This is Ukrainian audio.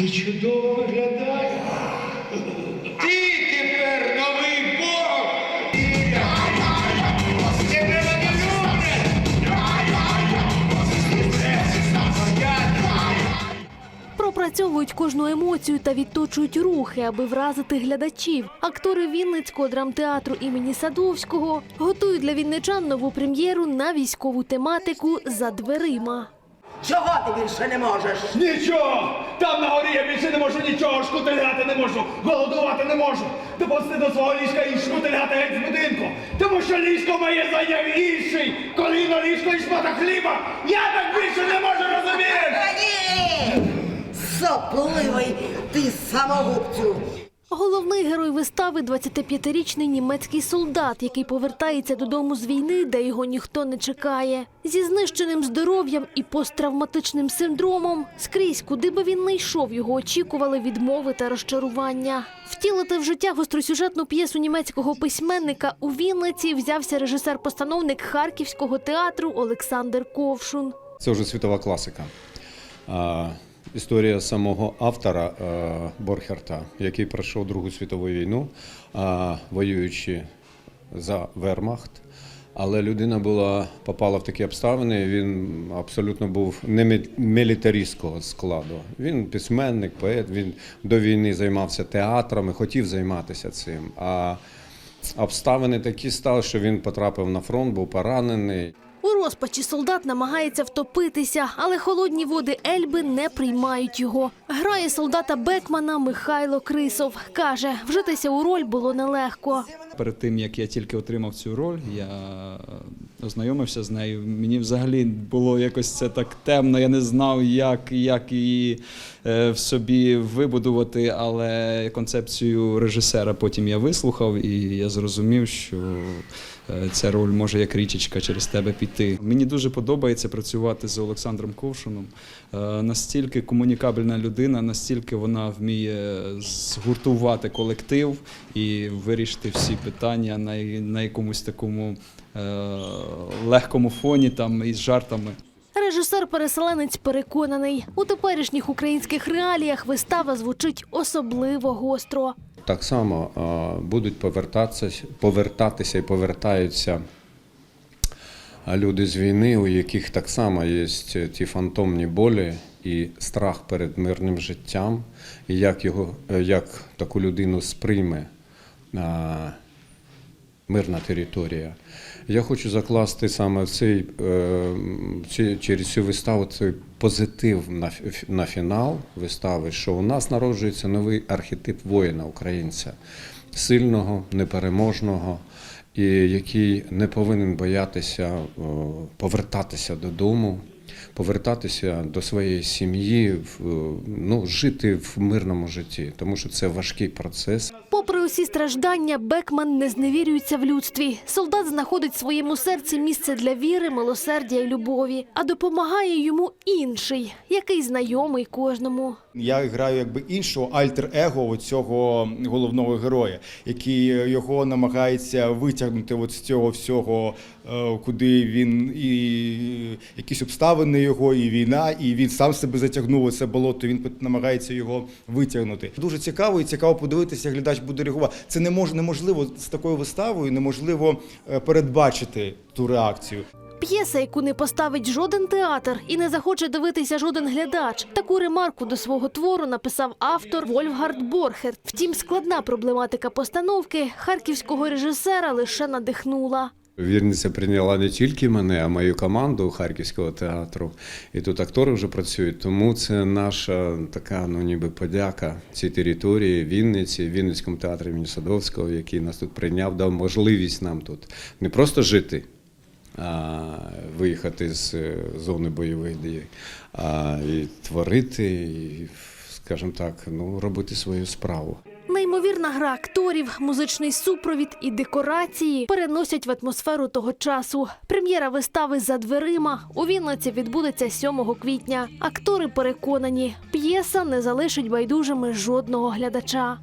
ти чудово виглядаєш. Ти тепер новий Бог. Тебе. Пропрацьовують кожну емоцію та відточують рухи, аби вразити глядачів. Актори Вінницького драмтеатру імені Садовського готують для вінничан нову прем'єру на військову тематику за дверима. Чого ти більше не можеш? Нічого! Там на горі я більше не можу нічого, шкутильгати не можу, голодувати не можу, доповзти до свого ліжка і шкутильгати геть з будинку. Тому що ліжко моє зайняв інший, коліно ліжко і шматок хліба. Я так більше не можу, розумієш? Ні! Сопливий ти самогубцю! Головний герой вистави – 25-річний німецький солдат, який повертається додому з війни, де його ніхто не чекає. Зі знищеним здоров'ям і посттравматичним синдромом скрізь, куди би він не йшов, його очікували відмови та розчарування. Втілити в життя гостросюжетну п'єсу німецького письменника у Вінниці взявся режисер-постановник Харківського театру Олександр Ковшун. Це вже світова класика. Історія самого автора Борхерта, який пройшов Другу світову війну, воюючи за Вермахт. Але людина була попала в такі обставини. Він абсолютно був не мі- мілітаристського складу. Він письменник, поет. Він до війни займався театром і хотів займатися цим. А обставини такі стали, що він потрапив на фронт, був поранений. Розпачі солдат намагається втопитися, але холодні води Ельби не приймають його. Грає солдата Бекмана Михайло Крисов. Каже, вжитися у роль було нелегко. Перед тим як я тільки отримав цю роль, я ознайомився з нею. Мені взагалі було якось це так темно. Я не знав, як, як її е, в собі вибудувати, але концепцію режисера потім я вислухав і я зрозумів, що е, ця роль може як річечка через тебе піти. Мені дуже подобається працювати з Олександром Ковшином. Е, Настільки комунікабельна людина, настільки вона вміє згуртувати колектив і вирішити всі питання на, якомусь такому легкому фоні там із жартами. Режисер-переселенець переконаний, у теперішніх українських реаліях вистава звучить особливо гостро. Так само будуть повертатися, повертатися і повертаються люди з війни, у яких так само є ті фантомні болі і страх перед мирним життям, і як, його, е, як таку людину сприйме мирна територія. Я хочу закласти саме цей, е, через цю виставу цей позитив на, на фінал вистави, що у нас народжується новий архетип воїна українця, сильного, непереможного, і який не повинен боятися повертатися додому, повертатися до своєї сім'ї, в- ну, жити в мирному житті, тому що це важкий процес. Попри усі страждання, Бекман не зневірюється в людстві. Солдат знаходить в своєму серці місце для віри, милосердя і любові, а допомагає йому інший, який знайомий кожному. Я граю якби іншого альтер-его цього головного героя, який його намагається витягнути от з цього всього, е, куди він і якісь обставини його, і війна, і він сам себе затягнув у це болото. Він намагається його витягнути. Дуже цікаво і цікаво подивитися, як глядач буде реагувати. Це не мож, неможливо з такою виставою, неможливо е, передбачити ту реакцію. П'єса, яку не поставить жоден театр і не захоче дивитися жоден глядач. Таку ремарку до свого твору написав автор Вольфгард Борхерт. Втім, складна проблематика постановки харківського режисера лише надихнула. Вірниця прийняла не тільки мене, а мою команду Харківського театру. І тут актори вже працюють. Тому це наша така, ну ніби подяка цій території, Вінниці, Вінницькому театрі імені Садовського, який нас тут прийняв, дав можливість нам тут не просто жити, а виїхати з е, зони бойових дій, а і творити, і, скажімо так, ну, робити свою справу. Неймовірна гра акторів, музичний супровід і декорації переносять в атмосферу того часу. Прем'єра вистави за дверима у Вінниці відбудеться 7 квітня. Актори переконані, п'єса не залишить байдужими жодного глядача.